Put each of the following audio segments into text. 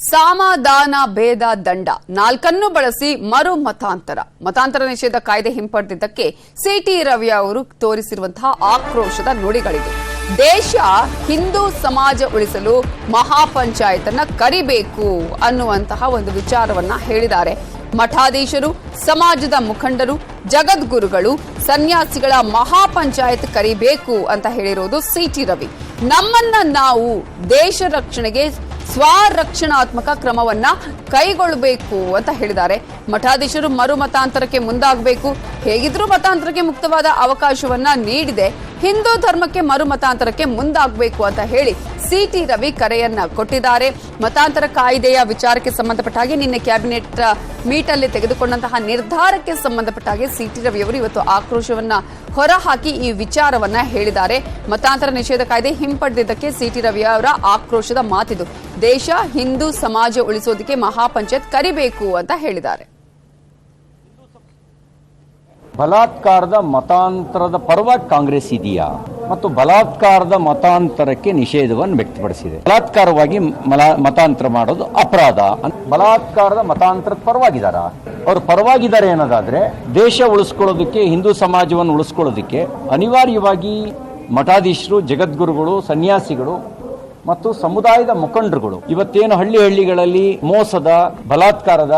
ಸಾಮಾಧಾನ ಭೇದ ದಂಡ. ನಾಲ್ಕನ್ನು ಬಳಸಿ ಮರು ಮತಾಂತರ. ಮತಾಂತರ ನಿಷೇಧ ಕಾಯ್ದೆ ಹಿಂಪಡೆದಿದ್ದಕ್ಕೆ ಸಿಟಿ ರವಿ ಅವರು ತೋರಿಸಿರುವಂತಹ ಆಕ್ರೋಶದ ನುಡಿಗಳಿವೆ. ದೇಶ ಹಿಂದೂ ಸಮಾಜ ಉಳಿಸಲು ಮಹಾಪಂಚಾಯತನ್ನ ಕರಿಬೇಕು ಅನ್ನುವಂತಹ ಒಂದು ವಿಚಾರವನ್ನ ಹೇಳಿದ್ದಾರೆ. ಮಠಾಧೀಶರು, ಸಮಾಜದ ಮುಖಂಡರು, ಜಗದ್ಗುರುಗಳು, ಸನ್ಯಾಸಿಗಳ ಮಹಾಪಂಚಾಯತ್ ಕರಿಬೇಕು ಅಂತ ಹೇಳಿರೋದು ಸಿಟಿ ರವಿ. ನಮ್ಮನ್ನ ನಾವು ದೇಶ ರಕ್ಷಣೆಗೆ ಸ್ವರಕ್ಷಣಾತ್ಮಕ ಕ್ರಮವನ್ನ ಕೈಗೊಳ್ಳಬೇಕು ಅಂತ ಹೇಳಿದ್ದಾರೆ. ಮಠಾಧೀಶರು ಮರು ಮತಾಂತರಕ್ಕೆ ಮುಂದಾಗಬೇಕು. ಹೇಗಿದ್ರೂ ಮತಾಂತರಕ್ಕೆ ಮುಕ್ತವಾದ ಅವಕಾಶವನ್ನ ನೀಡಿದೆ. ಹಿಂದೂ ಧರ್ಮಕ್ಕೆ ಮರು ಮತಾಂತರಕ್ಕೆ ಮುಂದಾಗಬೇಕು ಅಂತ ಹೇಳಿ ಸಿಟಿ ರವಿ ಕರೆಯನ್ನ ಕೊಟ್ಟಿದ್ದಾರೆ. ಮತಾಂತರ ಕಾಯ್ದೆಯ ವಿಚಾರಕ್ಕೆ ಸಂಬಂಧಪಟ್ಟ ಹಾಗೆ ನಿನ್ನೆ ಕ್ಯಾಬಿನೆಟ್ ಮೀಟ್ ಅಲ್ಲಿ ತೆಗೆದುಕೊಂಡಂತಹ ನಿರ್ಧಾರಕ್ಕೆ ಸಂಬಂಧಪಟ್ಟ ಹಾಗೆ ಸಿಟಿ ರವಿ ಅವರು ಇವತ್ತು ಆಕ್ರೋಶವನ್ನ ಹೊರಹಾಕಿ ಈ ವಿಚಾರವನ್ನ ಹೇಳಿದ್ದಾರೆ. ಮತಾಂತರ ನಿಷೇಧ ಕಾಯ್ದೆ ಹಿಂಪಡೆದಿದ್ದಕ್ಕೆ ಸಿಟಿ ರವಿ ಅವರ ಆಕ್ರೋಶದ ಮಾತಿದು. ದೇಶ, ಹಿಂದೂ, ಸಮಾಜ ಉಳಿಸೋದಕ್ಕೆ ಮಹಾಪಂಚಾಯತ್ ಕರಿಬೇಕು ಅಂತ ಹೇಳಿದ್ದಾರೆ. ಬಲಾತ್ಕಾರದ ಮತಾಂತರದ ಪರವಾಗಿ ಕಾಂಗ್ರೆಸ್ ಇದೆಯಾ? ಮತ್ತು ಬಲಾತ್ಕಾರದ ಮತಾಂತರಕ್ಕೆ ನಿಷೇಧವನ್ನು ವ್ಯಕ್ತಪಡಿಸಿದೆ. ಬಲಾತ್ಕಾರವಾಗಿ ಮತಾಂತರ ಮಾಡೋದು ಅಪರಾಧ ಬಲಾತ್ಕಾರದ ಮತಾಂತರದ ಪರವಾಗಿದ್ದಾರಾ ಅವ್ರು ಪರವಾಗಿದ್ದಾರೆ ಅನ್ನೋದಾದ್ರೆ, ದೇಶ ಉಳಿಸ್ಕೊಳ್ಳೋದಕ್ಕೆ, ಹಿಂದೂ ಸಮಾಜವನ್ನು ಉಳಿಸ್ಕೊಳ್ಳೋದಕ್ಕೆ ಅನಿವಾರ್ಯವಾಗಿ ಮಠಾಧೀಶರು, ಜಗದ್ಗುರುಗಳು, ಸನ್ಯಾಸಿಗಳು ಮತ್ತು ಸಮುದಾಯದ ಮುಖಂಡರುಗಳು, ಇವತ್ತೇನು ಹಳ್ಳಿ ಹಳ್ಳಿಗಳಲ್ಲಿ ಮೋಸದ, ಬಲಾತ್ಕಾರದ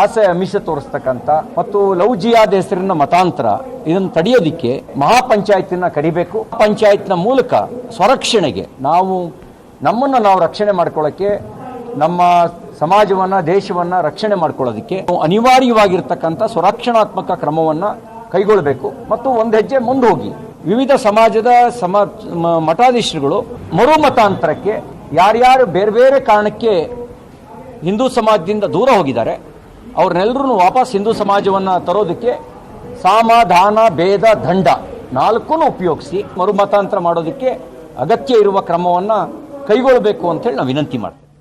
ಆಸೆ ಅಮಿಷ ತೋರಿಸ್ತಕ್ಕಂಥ ಮತ್ತು ಲವ್ ಜಿಯಾದ ಹೆಸರಿನ ಮತಾಂತರ ಇದನ್ನು ತಡೆಯೋದಿಕ್ಕೆ ಮಹಾಪಂಚಾಯತಿನ ಕಡಿಬೇಕು. ಪಂಚಾಯತ್ನ ಮೂಲಕ ಸ್ವರಕ್ಷಣೆಗೆ ನಾವು ನಮ್ಮನ್ನು ನಾವು ರಕ್ಷಣೆ ಮಾಡ್ಕೊಳ್ಳೋಕ್ಕೆ, ನಮ್ಮ ಸಮಾಜವನ್ನ, ದೇಶವನ್ನ ರಕ್ಷಣೆ ಮಾಡ್ಕೊಳ್ಳೋದಕ್ಕೆ ಅನಿವಾರ್ಯವಾಗಿರ್ತಕ್ಕಂಥ ಸ್ವರಕ್ಷಣಾತ್ಮಕ ಕ್ರಮವನ್ನ ಕೈಗೊಳ್ಳಬೇಕು. ಮತ್ತು ಒಂದು ಹೆಜ್ಜೆ ಮುಂದೆ ಹೋಗಿ ವಿವಿಧ ಸಮಾಜದ ಸಮ ಮಠಾಧೀಶರುಗಳು ಮರು ಮತಾಂತರಕ್ಕೆ ಯಾರ್ಯಾರು ಬೇರೆ ಬೇರೆ ಕಾರಣಕ್ಕೆ ಹಿಂದೂ ಸಮಾಜದಿಂದ ದೂರ ಹೋಗಿದ್ದಾರೆ ಅವ್ರನ್ನೆಲ್ಲರೂ ವಾಪಸ್ ಹಿಂದೂ ಸಮಾಜವನ್ನು ತರೋದಕ್ಕೆ ಸಮಾಧಾನ, ಭೇದ, ದಂಡ ನಾಲ್ಕೂ ಉಪಯೋಗಿಸಿ ಮರುಮತಾಂತರ ಮಾಡೋದಕ್ಕೆ ಅಗತ್ಯ ಇರುವ ಕ್ರಮವನ್ನು ಕೈಗೊಳ್ಳಬೇಕು ಅಂತೇಳಿ ನಾವು ವಿನಂತಿ ಮಾಡ್ತೇವೆ.